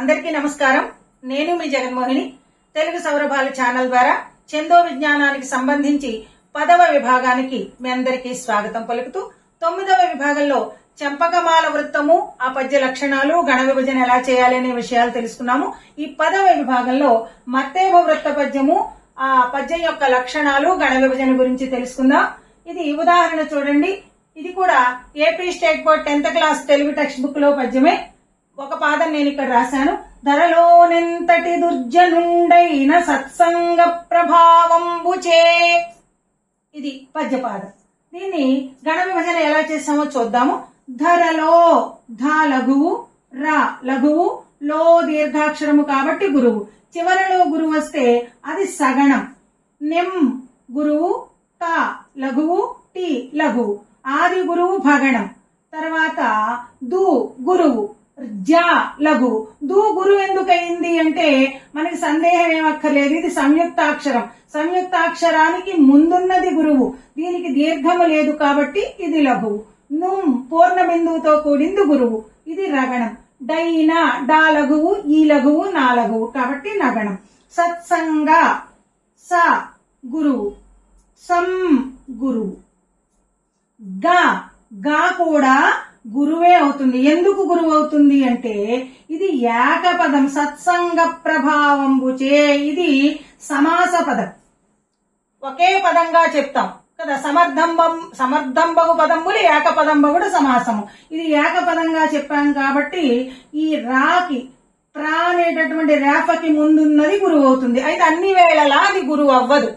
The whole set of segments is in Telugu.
అందరికీ నమస్కారం. నేను మీ జగన్మోహిని. తెలుగు సౌరభాలు ఛానల్ ద్వారా చందో విజ్ఞానానికి సంబంధించి పదవ విభాగానికి మీ అందరికీ స్వాగతం పలుకుతూ తొమ్మిదవ విభాగంలో చంపకమాల వృత్తము ఆ పద్య లక్షణాలు గణ విభజన ఎలా చేయాలి అనే విషయాలు తెలుసుకున్నాము. ఈ పదవ విభాగంలో మత్తేవ వృత్త పద్యము ఆ పద్యం యొక్క లక్షణాలు గణ విభజన గురించి తెలుసుకుందాం. ఇది ఉదాహరణ చూడండి. ఇది కూడా AP state board tenth class Telugu text బుక్లో పద్యమే. ఒక పాదం నేను ఇక్కడ రాశాను. ధరలోనెంతటి దుర్జనుండైన సత్సంగ ప్రభావంబుచే ఇది పద్యపాదం దీన్ని గణ విభజన ఎలా చేసామో చూద్దాము. ధరలో ధ లఘువు ర లఘువు లో దీర్ఘాక్షరము కాబట్టి గురువు. చివరలో గురువు వస్తే అది సగణం. నిమ్ గురువు త లఘువు టి లఘువు. ఆది గురువు భగణం. తర్వాత దు గురువు. జ లఘు. దు గురువు ఎందుకైంది అంటే మనకి సందేహం ఏమక్కర్లేదు ఇది సంయుక్తాక్షరం. సంయుక్తాక్షరానికి ముందున్నది గురువు. దీనికి దీర్ఘము లేదు కాబట్టి ఇది లఘువు నుం పూర్ణ బిందువుతో కూడింది గురువు. ఇది రగణం. డైన డా లఘువు ఈ లఘువు నా లఘువు కాబట్టి నగణం. సత్సంగ స గురువు. సం గురువు. గా గా కూడా గురువే అవుతుంది. ఎందుకు గురువు అవుతుంది అంటే ఇది ఏకపదం సత్సంగ ప్రభావంబుచే ఇది సమాస పదం. ఒకే పదంగా చెప్తాం కదా సమర్థంబం సమర్థంబగు పదంబులు ఏకపదంబగుడు సమాసము. ఇది ఏకపదంగా చెప్పాం కాబట్టి ఈ రాకి ప్రా అనేటటువంటి రేఫకి ముందున్నది గురువు అవుతుంది. అయితే అన్ని వేళలా అది గురువు అవ్వదు.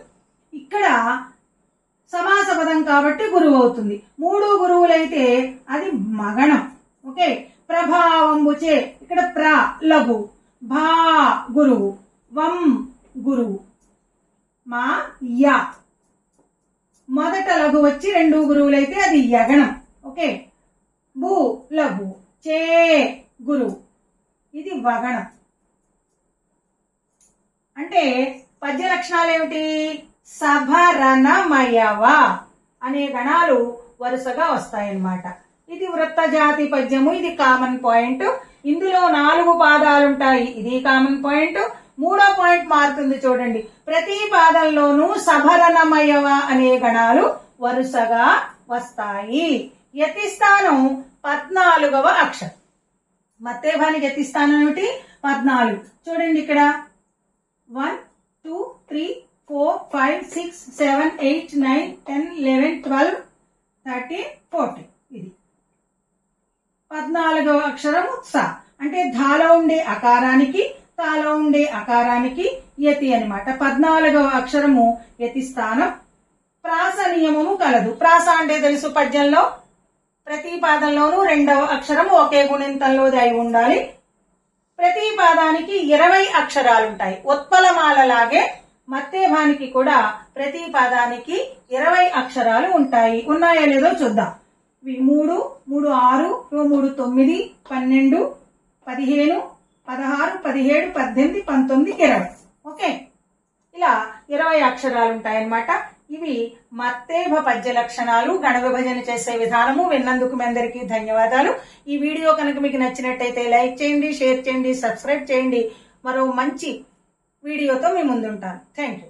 ఇక్కడ సమాస పదం కాబట్టి గురువు అవుతుంది. మూడు గురువులైతే అది మగణం. ఓకే? ప్రభావంబుచే ఇక్కడ ప్ర లఘు. భా గురువు. వం గురువు. మా యా. మొదట లఘు వచ్చి రెండు గురువులైతే అది యగణం. ఓకే? భూ లఘు. చే గురువు ఇది వగణం. అంటే పద్య లక్షణాలు ఏమిటి సభరణమయవ అనే గణాలు వరుసగా వస్తాయన్నమాట. ఇది వృత్త జాతి పద్యము ఇది కామన్ పాయింట్ ఇందులో నాలుగు పాదాలుంటాయి. ఇది కామన్ పాయింట్ మూడో పాయింట్ మారుతుంది చూడండి. ప్రతి పాదంలోనూ సభరణమయవ అనే గణాలు వరుసగా వస్తాయి. యతిస్థానం పద్నాలుగవ అక్షరం. మత్తేభానికి యతిస్థానం ఏమిటి? పద్నాలుగు. చూడండి ఇక్కడ. One two three four five six seven eight nine ten eleven twelve thirteen fourteen ఇది. పద్నాలుగవ అక్షరము స అంటే ధాలో ఉండే అకారానికి తాలో ఉండే అకారానికి యతి అనమాట పద్నాలుగవ అక్షరము యతి స్థానం. ప్రాస నియమము కలదు. ప్రాస అంటే తెలుసు పద్యంలో. ప్రతి పాదంలోనూ రెండవ అక్షరం ఒకే గుణింతంలోది అయి ఉండాలి. ప్రతి పాదానికి ఇరవై అక్షరాలుంటాయి. ఉత్పలమాల లాగే మత్తేభానికి కూడా ప్రతి పాదానికి ఇరవై అక్షరాలు ఉంటాయి. ఉన్నాయో లేదో చూద్దాం. మూడు మూడు ఆరు మూడు తొమ్మిది పన్నెండు పదిహేను పదహారు పదిహేడు పద్దెనిమిది పంతొమ్మిది ఇరవై. ఓకే? ఇలా ఇరవై అక్షరాలు ఉంటాయన్నమాట. ఇవి మత్తేభ పద్య లక్షణాలు గణ విభజన చేసే విధానము. విన్నందుకు మీ అందరికీ ధన్యవాదాలు. ఈ వీడియో కనుక మీకు నచ్చినట్టయితే లైక్ చేయండి షేర్ చేయండి సబ్స్క్రైబ్ చేయండి. మరో మంచి వీడియోతో మీ ముందుంటాను. Thank you